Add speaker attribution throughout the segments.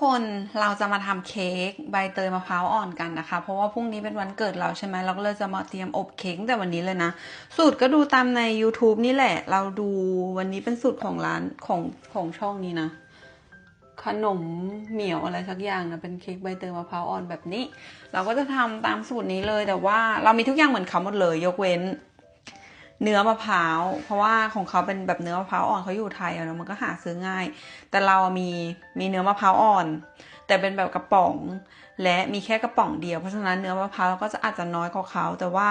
Speaker 1: คนเราจะมาทำเค้กใบเตยมะพร้าวอ่อนกันนะคะ เพราะว่าพรุ่งนี้เป็นวันเกิดเราใช่ไหมเราก็เลยจะมาเตรียมอบเค้กแต่วันนี้เลยนะ สูตรก็ดูตามใน YouTube นี่แหละ เราดูวันนี้เป็นสูตรของร้านของของช่องนี้นะ ขนมเหมียวอะไรสักอย่างนะเป็นเค้กใบเตยมะพร้าวอ่อนแบบนี้ เราก็จะทำตามสูตรนี้เลยแต่ว่าเรามีทุกอย่างเหมือนเขาหมดเลย ยกเว้น เนื้อมะพร้าว เพราะว่าของเขาเป็นแบบเนื้อมะพร้าวอ่อนเขาอยู่ไทยอะเนาะมันก็หาซื้อง่าย แต่เรามีมีเนื้อมะพร้าวอ่อน แต่เป็นแบบกระป๋อง และมีแค่กระป๋องเดียวเพราะฉะนั้นเนื้อมะพร้าวก็จะอาจจะน้อยกว่าเขาแต่ว่า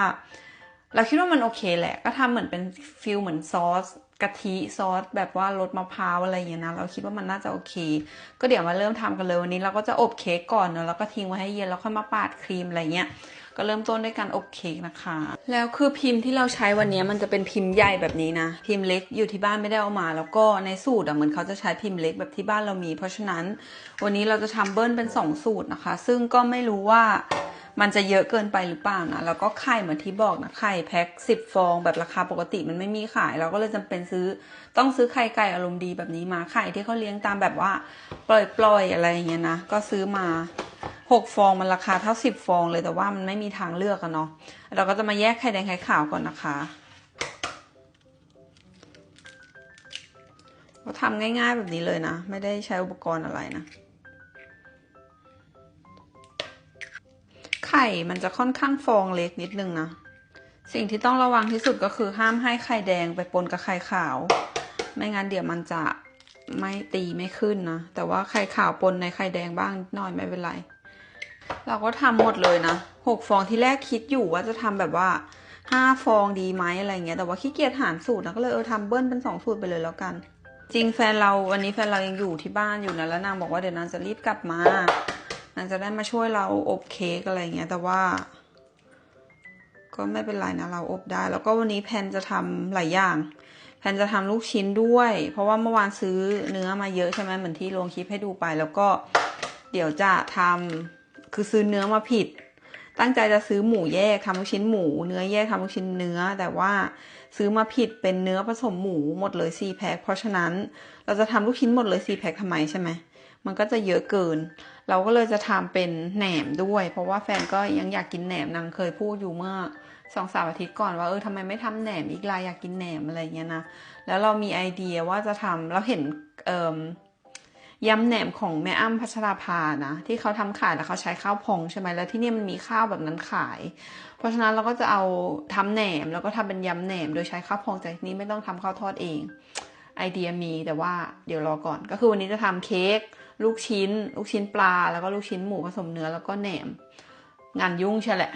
Speaker 1: เราคิดว่ามันโอเคแหละ ก็ทำเหมือนเป็นฟิลเหมือนซอสกะทิซอสแบบว่ารสมะพร้าวอะไรอย่างเงี้นะเราคิดว่ามันน่าจะโอเค ก็เดี๋ยวมาเริ่มทำกันเลยวันนี้เราก็จะอบเค้กก่อนเนาะแล้วก็ทิ้งไว้ให้เย็นแล้วค่อยมาปาดครีมอะไรเงี้ย ก็เริ่มต้นด้วยการอบเค้กนะคะ แล้วคือพิมพ์ที่เราใช้วันนี้มันจะเป็นพิมพ์ใหญ่แบบนี้นะ พิมพ์เล็กอยู่ที่บ้านไม่ได้เอามา แล้วก็ในสูตรอะเหมือนเขาจะใช้พิมพ์เล็กแบบที่บ้านเรามี เพราะฉะนั้นวันนี้เราจะทำเบิ้ลเป็นสองสูตรนะคะ ซึ่งก็ไม่รู้ว่ามันจะเยอะเกินไปหรือเปล่านะ แล้วก็ไข่เหมือนที่บอกนะ ไข่แพ็คสิบฟองแบบราคาปกติมันไม่มีขาย เราก็เลยจำเป็นซื้อ ต้องซื้อไข่ไก่อารมณ์ดีแบบนี้มา ไข่ที่เขาเลี้ยงตามแบบว่าปล่อยๆอะไรอย่างเงี้ยนะ ก็ซื้อมา หกฟองมันราคาเท่าสิบฟองเลยแต่ว่ามันไม่มีทางเลือกอะเนาะเราก็จะมาแยกไข่แดงไข่ขาวก่อนนะคะเราทำง่าย ๆแบบนี้เลยนะ ไม่ได้ใช้อุปกรณ์อะไรนะ ไข่มันจะค่อนข้างฟองเล็กนิดนึงนะสิ่งที่ต้องระวังที่สุดก็คือห้ามให้ไข่แดงไปปนกับไข่ขาว ไม่งั้นเดี๋ยวมันจะไม่ตีไม่ขึ้นนะ แต่ว่าไข่ขาวปนในไข่แดงบ้างนิดหน่อยไม่เป็นไร เราก็ทำหมดเลยนะหกฟองที่แรกคิดอยู่ว่าจะทำแบบว่าห้าฟองดีไหมอะไรเงี้ยแต่ว่าขี้เกียจหารสูตรนะก็เลยเออทำเบิ้ลเป็นสองสูตรไปเลยแล้วกัน จริงแฟนเราวันนี้แฟนเรายังอยู่ที่บ้านอยู่นะแล้วนางบอกว่าเดี๋ยวนางจะรีบกลับมานางจะได้มาช่วยเราอบเค้กอะไรเงี้ยแต่ว่า ก็ไม่เป็นไรนะเราอบได้ แล้วก็วันนี้แพนจะทำหลายอย่างแพนจะทำลูกชิ้นด้วย เพราะว่าเมื่อวานซื้อเนื้อมาเยอะใช่ไหมเหมือนที่ลงคลิปให้ดูไป แล้วก็เดี๋ยวจะทำ คือซื้อเนื้อมาผิด ตั้งใจจะซื้อหมูแยกทำลูกชิ้นหมู เนื้อแยกทำลูกชิ้นเนื้อ แต่ว่าซื้อมาผิดเป็นเนื้อผสมหมูหมดเลยสี่แพ็คเพราะฉะนั้นเราจะทำลูกชิ้นหมดเลยสี่แพ็คทำไมใช่ไหมมันก็จะเยอะเกิน เราก็เลยจะทำเป็นแหนมด้วย เพราะว่าแฟนก็ยังอยากกินแหนมนางเคยพูดอยู่เมื่อสองสามอาทิตย์ก่อนว่าเออทำไมไม่ทำแหนมอีกลายอยากกินแหนมอะไรเงี้ยนะแล้วเรามีไอเดียว่าจะทำเราเห็นเอ่อ ยำแหนมของแม่อ้ำพัชราภานะ ที่เขาทำขายแล้วเขาใช้ข้าวพองใช่ไหมแล้วที่นี่มันมีข้าวแบบนั้นขาย เพราะฉะนั้นเราก็จะเอาทำแหนมแล้วก็ทำเป็นยำแหนม โดยใช้ข้าวพองจากนี้ไม่ต้องทำข้าวทอดเองไอเดียมีแต่ว่าเดี๋ยวรอก่อนก็คือวันนี้จะทำเค้กลูกชิ้น ลูกชิ้นปลา แล้วก็ลูกชิ้นหมูผสมเนื้อแล้วก็แหนม งานยุ่งใช่แหละ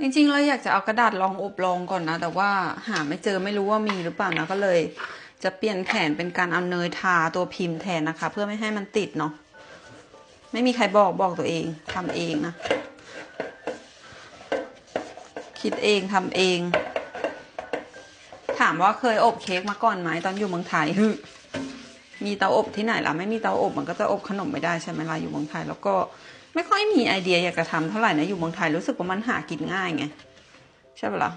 Speaker 1: จริงๆเราอยากจะเอากระดาษรองอบรองก่อนนะ แต่ว่าหาไม่เจอไม่รู้ว่ามีหรือเปล่านะก็เลย จะเปลี่ยนแผนเป็นการเอาเนยทาตัวพิมพ์แทนนะคะ เพื่อไม่ให้มันติดเนาะไม่มีใครบอกบอกตัวเองทำเองนะ คิดเองทำเอง ถามว่าเคยอบเค้กมาก่อนไหมตอนอยู่เมืองไทยมีเตาอบที่ไหนล่ะไม่มีเตาอบมันก็จะอบขนมไม่ได้ใช่ไหมล่ะอยู่เมืองไทย แล้วก็ไม่ค่อยมีไอเดียอยากจะทำเท่าไหร่นะอยู่เมืองไทยรู้สึกว่ามันหากินง่ายไงใช่ปะล่ะ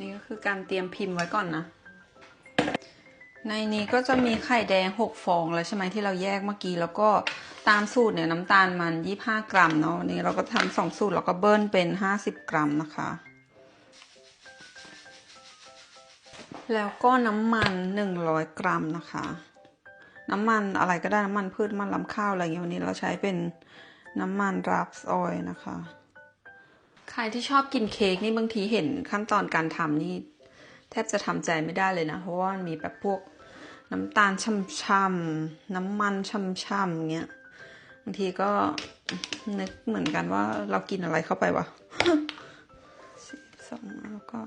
Speaker 1: นี่ก็คือการเตรียมพิมพ์ไว้ก่อนนะ ในนี้ก็จะมีไข่แดงหกฟองแล้วใช่ไหมที่เราแยกเมื่อกี้แล้วก็ตามสูตรเนี่ยน้ำตาลมันยี่ห้ากรัมเนาะวันนี้เราก็ทำสองสูตรแล้วก็เบิ้ลเป็นห้าสิบกรัมนะคะ แล้วก็น้ำมันหนึ่งร้อยกรัมนะคะ น้ำมันอะไรก็ได้น้ำมันพืชน้ำมันลำข้าวอะไรอย่างเงี้ยวันนี้เราใช้เป็นน้ำมันรับส์ออยนะคะ ใครที่ชอบกินเค้กนี่บางทีเห็นขั้นตอนการทำนี่แทบจะทำใจไม่ได้เลยนะ เพราะว่ามันมีแบบพวก น้ำตาลช่ำๆน้ำมันช่ำๆเงี้ยบางทีก็นึกเหมือนกันว่าเรากินอะไรเข้าไปวะสิบสองแล้วก็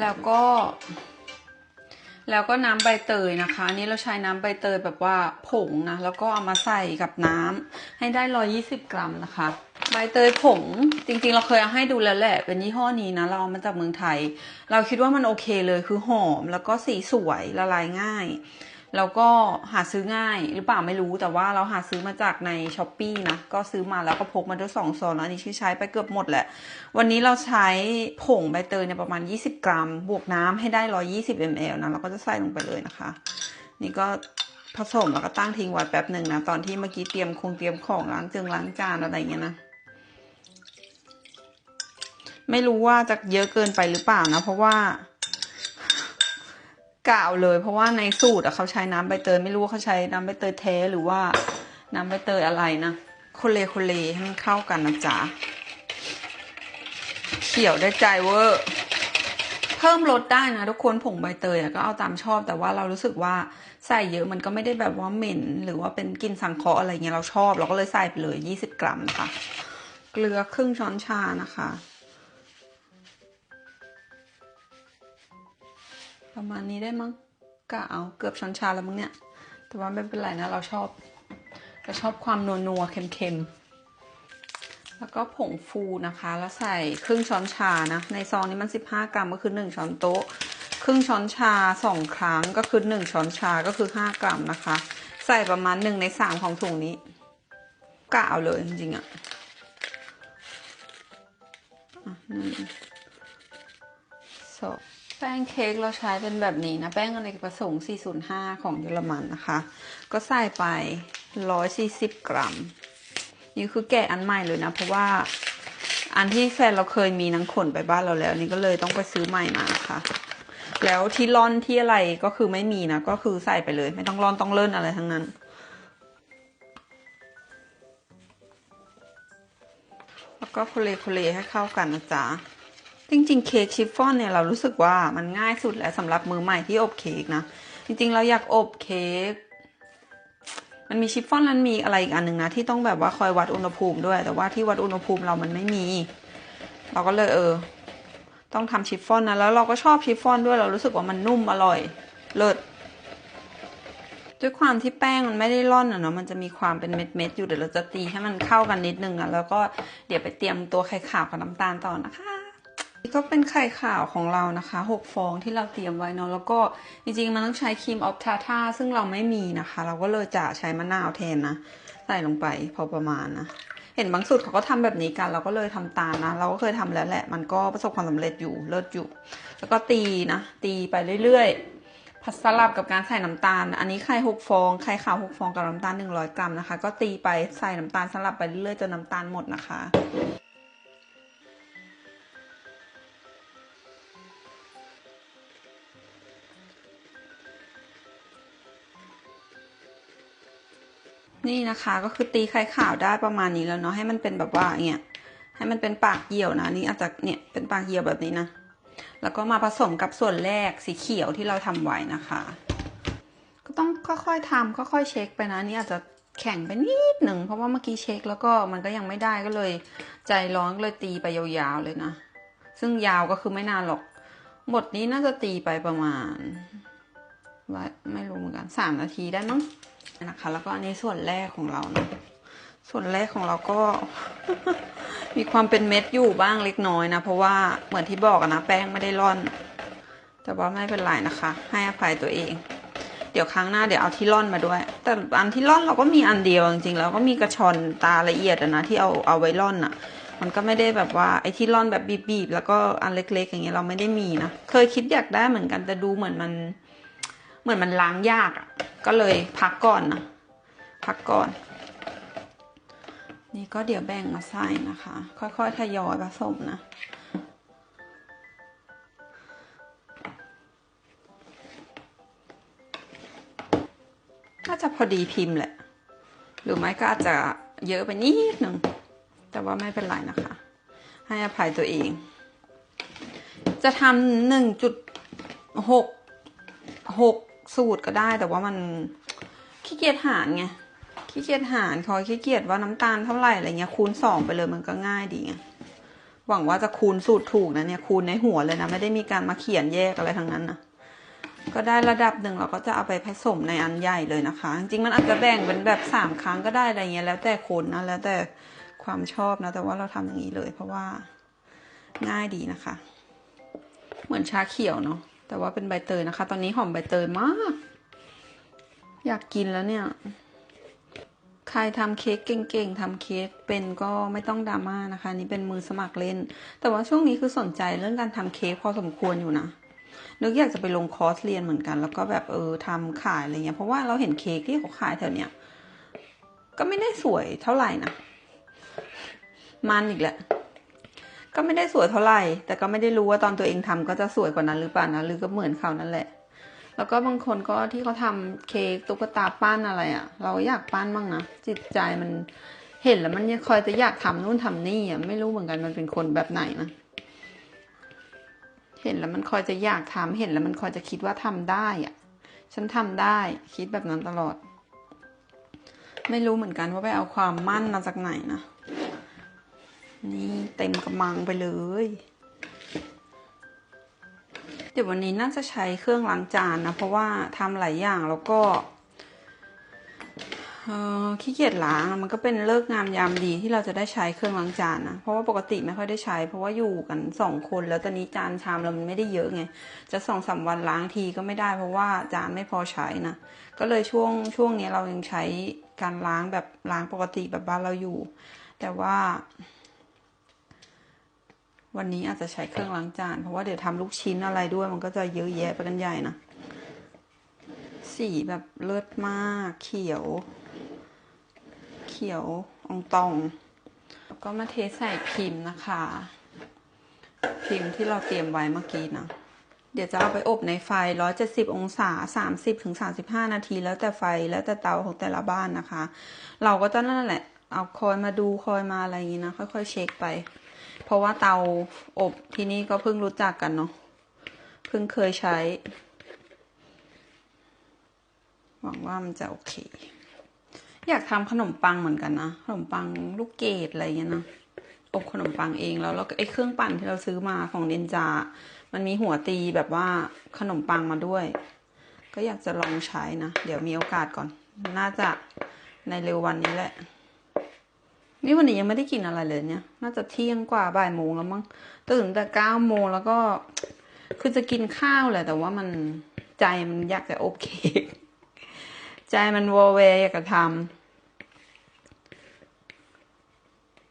Speaker 1: แล้วก็ แล้วก็น้ำใบเตยนะคะ อันนี้เราใช้น้ำใบเตยแบบว่าผงนะ แล้วก็เอามาใส่กับน้ำให้ได้ร้อยี่สิบกรัมนะคะ ใบเตยผงจริงๆ เราเคยเอาให้ดูแล้วแหละ เป็นยี่ห้อนี้นะ เราเอามาจากเมืองไทย เราคิดว่ามันโอเคเลยคือหอมแล้วก็สีสวยละลายง่าย แล้วก็หาซื้อง่ายหรือเปล่าไม่รู้แต่ว่าเราหาซื้อมาจากในช้อปปีนะ ก็ซื้อมาแล้วก็พกมาด้วยสองซองแล้วอันนี้ที่ใช้ไปเกือบหมดแหละ วันนี้เราใช้ผงใบเตยเนี่ยประมาณ 20 กรัม บวกน้ำให้ได้ 120 ml นะเราก็จะใส่ลงไปเลยนะคะ นี่ก็ผสมแล้วก็ตั้งทิ้งไว้แป๊บหนึ่งนะตอนที่เมื่อกี้เตรียมคงเตรียมของล้างจืองล้างจานอะไรอย่างเงี้ยนะ ไม่รู้ว่าจะเยอะเกินไปหรือเปล่านะ เพราะว่ากล่าวเลย เพราะว่าในสูตรเขาใช้น้ำใบเตยไม่รู้ว่าเขาใช้น้ำใบเตยแท้หรือว่าน้ำใบเตยอะไรนะคนเลคนเลให้มันเข้ากันนะจ๊ะเขียวได้ใจเวอร์เพิ่มรสได้นะทุกคนผงใบเตยก็เอาตามชอบแต่ว่าเรารู้สึกว่าใส่เยอะมันก็ไม่ได้แบบว่าเหม็น หรือว่าเป็นกลิ่นสังเคราะห์อะไรเงี้ยเราชอบ เราก็เลยใส่ไปเลยยี่สิบกรัมค่ะเกลือครึ่งช้อนชานะคะ ประมาณนี้ได้มั้งกะเอาเกือบช้อนชาแล้วมั้งเนี่ย แต่ว่าไม่เป็นไรนะ เราชอบ เราชอบความนัวนัวๆเค็มๆแล้วก็ผงฟูนะคะ แล้วใส่ครึ่งช้อนชานะ ในซองนี้มัน 15 กรัมก็คือ 1 ช้อนโต๊ะ ครึ่งช้อนชา 2 ครั้งก็คือ 1 ช้อนชาก็คือ 5 กรัมนะคะ ใส่ประมาณ 1 ใน 3 ของถุงนี้กะเอาเลยจริงๆอะอะหนึ่งสอง แป้งเค้กเราใช้เป็นแบบนี้นะ แป้งอเนกประสงค์ 405 ของเยอรมันนะคะ ก็ใส่ไป 140 กรัม นี่คือแกะอันใหม่เลยนะ เพราะว่าอันที่แฟนเราเคยมีนังขนไปบ้านเราแล้ว นี่ก็เลยต้องไปซื้อใหม่มาค่ะ แล้วที่ร่อนที่อะไรก็คือไม่มีนะ ก็คือใส่ไปเลย ไม่ต้องร่อนต้องเลิ่นอะไรทั้งนั้นแล้วก็โคเลโคเลให้เข้ากันนะจ๊ะ จริงๆเค้กชิฟฟ่อนเนี่ยเรารู้สึกว่ามันง่ายสุดแล้วสำหรับมือใหม่ที่อบเค้กนะ จริงๆเราอยากอบเค้กมันมีชิฟฟ่อนนั้นมีอะไรอีกอันหนึ่งนะที่ต้องแบบว่าคอยวัดอุณหภูมิด้วย แต่ว่าที่วัดอุณหภูมิเรามันไม่มี เราก็เลยเออ ต้องทำชิฟฟ่อนนะแล้วเราก็ชอบชิฟฟ่อนด้วยเรารู้สึกว่ามันนุ่มอร่อย เลิศด้วยความที่แป้งมันไม่ได้ร่อนอะเนาะมันจะมีความเป็นเม็ดๆอยู่เดี๋ยวเราจะตีให้มันเข้ากันนิดนึงอะแล้วก็เดี๋ยวไปเตรียมตัวไข่ขาวกับน้ำตาลต่อนะคะ นี่ก็เป็นไข่ขาวของเรานะคะหกฟองที่เราเตรียมไว้เนาะแล้วก็จริงๆ มันต้องใช้ครีมออฟทาท่าซึ่งเราไม่มีนะคะ เราก็เลยจะใช้มะนาวแทนนะ ใส่ลงไปพอประมาณนะเห็นบางสูตรเขาก็ทำแบบนี้กัน เราก็เลยทำตามนะ เราก็เคยทำแล้วแหละ มันก็ประสบความสำเร็จอยู่เลิศอยู่ แล้วก็ตีนะ ตีไปเรื่อยๆผัดสลับกับการใส่น้ำตาล อันนี้ไข่หกฟองไข่ขาวหกฟองกับน้ำตาลหนึ่งร้อยกรัมนะคะ ก็ตีไปใส่น้ำตาลสลับไปเรื่อยๆจนน้ำตาลหมดนะคะ นี่นะคะก็คือตีไข่ขาวได้ประมาณนี้แล้วเนาะให้มันเป็นแบบว่าเนี่ยให้มันเป็นปากเหี่ยวนะนี่อาจจะเนี่ยเป็นปากเหี่ยวแบบนี้นะแล้วก็มาผสมกับส่วนแรกสีเขียวที่เราทำไว้นะคะ ก็ต้องค่อยๆทำค่อยๆเช็คไปนะนี่อาจจะแข็งไปนิดหนึ่งเพราะว่าเมื่อกี้เช็คแล้วก็มันก็ยังไม่ได้ก็เลย ใจร้อนก็เลยตีไปยาวๆเลยนะ ซึ่งยาวก็คือไม่นานหรอกบทนี้น่าจะตีไปประมาณไม่รู้เหมือนกันสามนาทีได้มั้ง นะคะ แล้วก็อันนี้ส่วนแรกของเรานะส่วนแรกของเราก็ มีความเป็นเม็ดอยู่บ้างเล็กน้อยนะ เพราะว่าเหมือนที่บอกนะแป้งไม่ได้ร่อน แต่ว่าไม่เป็นไรนะคะ ให้อภัยตัวเอง เดี๋ยวครั้งหน้าเดี๋ยวเอาที่ร่อนมาด้วย แต่อันที่ร่อนเราก็มีอันเดียวจริงๆแล้วก็มีกระชอนตาละเอียดนะที่เอาเอาไว้ร่อนอะมันก็ไม่ได้แบบว่าไอ้ที่ร่อนแบบบีบๆแล้วก็อันเล็ก ๆ อย่างเงี้ยเราไม่ได้มีนะ เคยคิดอยากได้เหมือนกันแต่ดูเหมือนมัน เหมือนมันล้างยากอะ่ะ ก็เลยพักก่อนนะ พักก่อน นี่ก็เดี๋ยวแบ่งมาใส่นะคะ ค่อยๆทยอยผสมนะน่าจะพอดีพิมพ์แหละ หรือไม่ก็อาจจะเยอะไปนิดหนึ่ง แต่ว่าไม่เป็นไรนะคะ ให้อภัยตัวเอง จะทำหนึ่งจุดหกหก สูตรก็ได้ แต่ว่ามันขี้เกียจหารไงขี้เกียจหารคอยขี้เกียจว่าน้ำตาลเท่าไหร่อะไรเงี้ยคูณสองไปเลยมันก็ง่ายดีไงหวังว่าจะคูณสูตรถูกนะเนี่ยคูณในหัวเลยนะ ไม่ได้มีการมาเขียนแยกอะไรทั้งนั้นนะก็ได้ระดับหนึ่งเราก็จะเอาไปผสมในอันใหญ่เลยนะคะ จริงมันอาจจะแบ่งเป็นแบบสามครั้งก็ได้อะไรเงี้ยแล้วแต่คนนะแล้วแต่ความชอบนะ แต่ว่าเราทำอย่างนี้เลย เพราะว่าง่ายดีนะคะ เหมือนชาเขียวเนาะ แต่ว่าเป็นใบเตยนะคะ ตอนนี้หอมใบเตยมาก อยากกินแล้วเนี่ย ใครทำเค้กเก่งๆทำเค้กเป็นก็ไม่ต้องดราม่านะคะ นี่เป็นมือสมัครเล่น แต่ว่าช่วงนี้คือสนใจเรื่องการทำเค้กพอสมควรอยู่นะนึกอยากจะไปลงคอร์สเรียนเหมือนกัน แล้วก็แบบเออทำขายอะไรเงี้ย เพราะว่าเราเห็นเค้กที่เขาขายแถวเนี้ยก็ไม่ได้สวยเท่าไหร่นะ มันอีกแหละ ก็ไม่ได้สวยเท่าไหร่ แต่ก็ไม่ได้รู้ว่าตอนตัวเองทำก็จะสวยกว่านั้นหรือเปล่านะหรือก็เหมือนเขานั่นแหละ แล้วก็บางคนก็ที่เขาทำเค้กตุ๊กตาปั้นอะไรอะ่ะ เราอยากปั้นบ้างนะจิตใจมันเห็นแล้วมันคอยจะอยากทำนู่นทำนี่อะไม่รู้เหมือนกันมันเป็นคนแบบไหนนะเห็นแล้วมันคอยจะอยากทำเห็นแล้วมันคอยจะคิดว่าทำได้อะ ฉันทำได้คิดแบบนั้นตลอด ไม่รู้เหมือนกันว่าไปเอาความมั่นมาจากไหนนะ นี่เต็มกระมังไปเลย เดี๋ยววันนี้น่าจะใช้เครื่องล้างจานนะ เพราะว่าทำหลายอย่างแล้วก็ขี้เกียจล้างมันก็เป็นเลิกงามยามดีที่เราจะได้ใช้เครื่องล้างจานนะ เพราะว่าปกติไม่ค่อยได้ใช้ เพราะว่าอยู่กันสองคนแล้วตอนนี้จานชามเรามันไม่ได้เยอะไง จะสองสามวันล้างทีก็ไม่ได้ เพราะว่าจานไม่พอใช้นะ ก็เลยช่วงช่วงนี้เรายังใช้การล้างแบบล้างปกติแบบบ้านเราอยู่ แต่ว่า วันนี้อาจจะใช้เครื่องล้างจาน เพราะว่าเดี๋ยวทำลูกชิ้นอะไรด้วย มันก็จะเยอะแยะไปกันใหญ่นะ สีแบบเลือดมาก เขียว เขียวองตอง แล้วก็มาเทใส่พิมพ์นะคะ พิมพ์ที่เราเตรียมไว้เมื่อกี้นะเดี๋ยวจะเอาไปอบในไฟ 170 องศา 30ถึง35 นาที แล้วแต่ไฟ แล้วแต่เตาของแต่ละบ้านนะคะ เราก็จะนั่นแหละ เอาคอยมาดูคอยมาอะไรอย่างนี้นะ ค่อยๆ เช็คไป ราะว่าเตาอบที่นี่ก็เพิ่งรู้จักกันเนาะเพิ่งเคยใช้ หวังว่ามันจะโอเค อยากทำขนมปังเหมือนกันนะ ขนมปังลูกเกดอะไรเงี้ยนะอบขนมปังเองแล้วแล้วไอ้เครื่องปั่นที่เราซื้อมาของเดนจา มันมีหัวตีแบบว่าขนมปังมาด้วย ก็อยากจะลองใช้นะ เดี๋ยวมีโอกาสก่อน น่าจะในเร็ววันนี้แหละ นี่วันนี้ยังไม่ได้กินอะไรเลยเนี่ย น่าจะเที่ยงกว่าบ่ายโมงแล้วมั้งตื่นแต่เก้าโมงแล้วก็ คือจะกินข้าวแหละ แต่ว่ามันใจมันอยากจะอบเค้กใจมันวอแวร์อยากจะทำ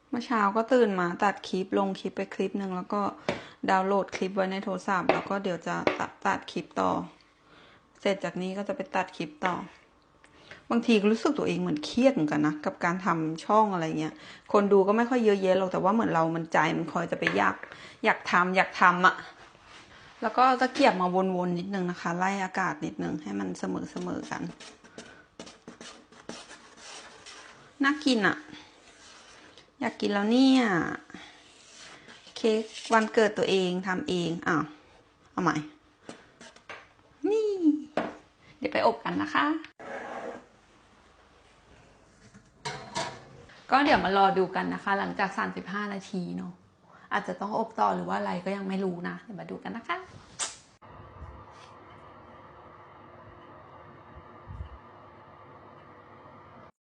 Speaker 1: เมื่อเช้าก็ตื่นมาตัดคลิปลงคลิปไปคลิปหนึ่งแล้วก็ดาวน์โหลดคลิปไว้ในโทรศัพท์แล้วก็เดี๋ยวจะตัดตัดคลิปต่อ เสร็จจากนี้ก็จะไปตัดคลิปต่อ บางทีก็รู้สึกตัวเองเหมือนเครียดเหมือนกันนะกับการทำช่องอะไรเงี้ยคนดูก็ไม่ค่อยเยอะแยะหรอกแต่ว่าเหมือนเรามันใจมันคอยจะไปอยากอยากทำอยากทำอะแล้วก็ตะเกียบมาวนๆนิดนึงนะคะ ไล่อากาศนิดนึงให้มันเสมอเสมอๆกันน่ากินอะอยากกินแล้วเนี่ยเค้กวันเกิดตัวเองทำเองอ้าวเอาใหม่นี่ เดี๋ยวไปอบกันนะคะ ก็เดี๋ยวมารอดูกันนะคะ หลังจาก 35 นาทีเนาะอาจจะต้องอบต่อหรือว่าอะไรก็ยังไม่รู้นะ เดี๋ยวมาดูกันนะคะ